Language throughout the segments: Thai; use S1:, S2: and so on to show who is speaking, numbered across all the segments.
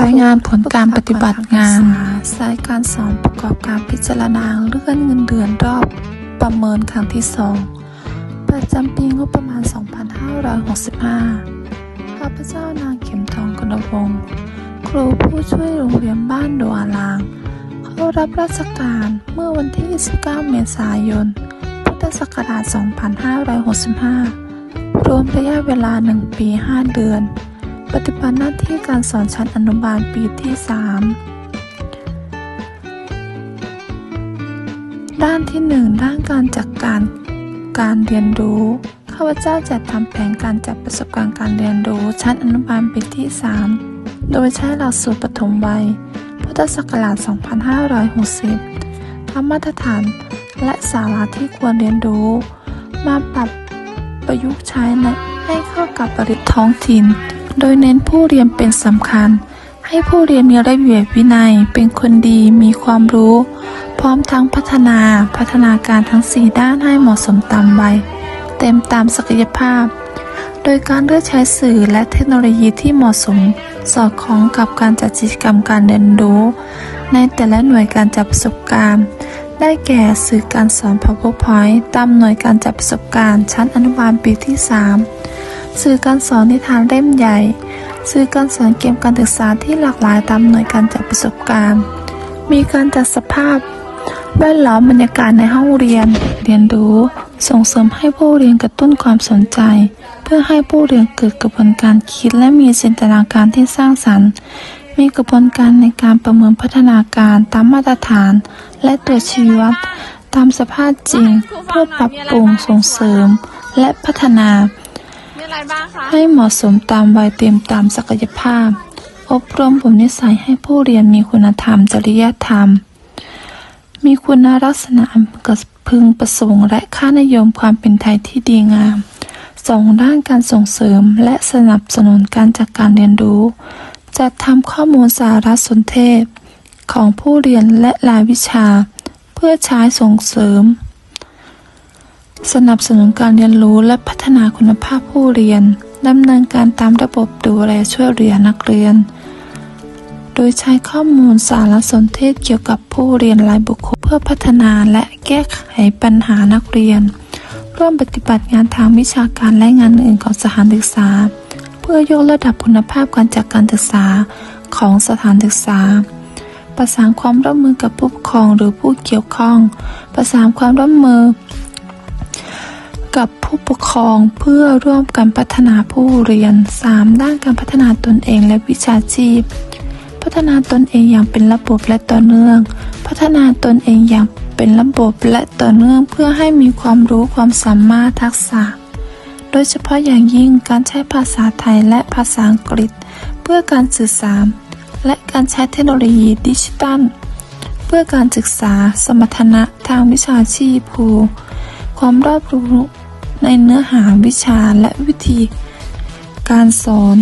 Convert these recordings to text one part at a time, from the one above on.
S1: รายงานผลการปฏิบัติงานสายการสอนประกอบการพิจารณาเลื่อนเงินเดือนรอบประเมินครั้งที่2ประจำปีงบประมาณ 2565 ข้าพเจ้านางเข็มทองกนวงครูผู้ช่วยโรงเรียนบ้านดัวลาง เข้ารับราชการเมื่อวันที่ 29 เมษายน พุทธศักราช 2565 รวมระยะเวลา 1 ปี 5 เดือน ปฏิบัติหน้าที่การสอนชั้นอนุบาลปีที่ 3 ด้านที่ 1 ด้านการจัดการการเรียนรู้ ข้าพเจ้าจัดทำแผนการจัดประสบการณ์การเรียนรู้ชั้นอนุบาลปีที่ 3 โดยใช้หลักสูตรปฐมวัย พุทธศักราช 2560ทำมาตรฐานและสาระที่ควรเรียนรู้ มาปรับประยุกต์ใช้ในให้เข้ากับบริบทท้องถิ่น โดยเน้นผู้เรียนเป็นสำคัญ ให้ผู้เรียนมีระเบียบวินัย เป็นคนดี มีความรู้ พร้อมทั้งพัฒนา พัฒนาการทั้ง 4 ด้านให้เหมาะสมตามวัย เต็มตามศักยภาพ โดยการเลือกใช้สื่อและเทคโนโลยีที่เหมาะสม สอดคล้องกับการจัดกิจกรรมการเรียนรู้ ในแต่ละหน่วยการจัดประสบการณ์ได้แก่สื่อการสอน PowerPoint ตามหน่วยการจัดประสบการณ์ชั้นอนุบาลปีที่ 3 สื่อการสอนนิทานเล่มใหญ่ สื่อการสอนเกมการศึกษาที่หลากหลายตามหน่วยการจัดประสบการณ์ มีการจัดสภาพแวดล้อมบรรยากาศในห้องเรียน เรียนรู้ ส่งเสริมให้ผู้เรียนกระตุ้นความสนใจ เพื่อให้ผู้เรียนเกิดกระบวนการคิดและมีจินตนาการที่สร้างสรรค์ มีกระบวนการในการประเมินพัฒนาการตามมาตรฐาน และตัวชี้วัดตามสภาพจริงเพื่อปรับปรุงส่งเสริม และพัฒนา
S2: อะไรบ้างคะ
S1: ให้เหมาะสมตามวัยเต็มตามศักยภาพ อบรมบ่มนิสัยให้ผู้เรียนมีคุณธรรม จริยธรรม มีคุณลักษณะอันพึงประสงค์และค่านิยมความเป็นไทยที่ดีงามสองด้านการส่งเสริมและสนับสนุนการจัดการเรียนรู้ จัดทำข้อมูลสารสนเทศ ของผู้เรียนและรายวิชา เพื่อใช้ส่งเสริม สนับสนุนการเรียนรู้และพัฒนาคุณภาพผู้เรียนดำเนินการตามระบบดูแลช่วยเหลือนักเรียน โดยใช้ข้อมูลสารสนเทศเกี่ยวกับผู้เรียนรายบุคคลเพื่อพัฒนาและแก้ไขปัญหานักเรียน ร่วมปฏิบัติงานทางวิชาการและงานอื่นของสถานศึกษา เพื่อยกระดับคุณภาพการจัดการศึกษาของสถานศึกษา ประสานความร่วมมือกับผู้ปกครองหรือผู้เกี่ยวข้อง ประสานความร่วมมือ กับผู้ปกครองเพื่อร่วมกันพัฒนาผู้เรียน 3. ด้านการพัฒนาตนเองและวิชาชีพ พัฒนาตนเองอย่างเป็นระบบและต่อเนื่อง พัฒนาตนเองอย่างเป็นระบบและต่อเนื่องเพื่อให้มีความรู้ความสามารถทักษะ โดยเฉพาะอย่างยิ่งการใช้ภาษาไทยและภาษาอังกฤษ เพื่อการสื่อสารและการใช้เทคโนโลยีดิจิทัล เพื่อการศึกษา สมรรถนะทางวิชาชีพครูความรอบรู้ ในเนื้อหาวิชาและวิธี การสอน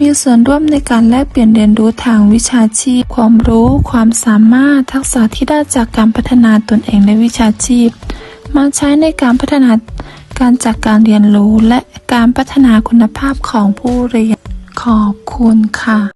S1: มีส่วนร่วมในการแลกเปลี่ยนเรียนรู้ทางวิชาชีพ ความรู้ ความสามารถ ทักษะที่ได้จากการพัฒนาตนเองในวิชาชีพ มาใช้ในการพัฒนาการจากการเรียนรู้และการพัฒนาคุณภาพของผู้เรียน ขอบคุณค่ะ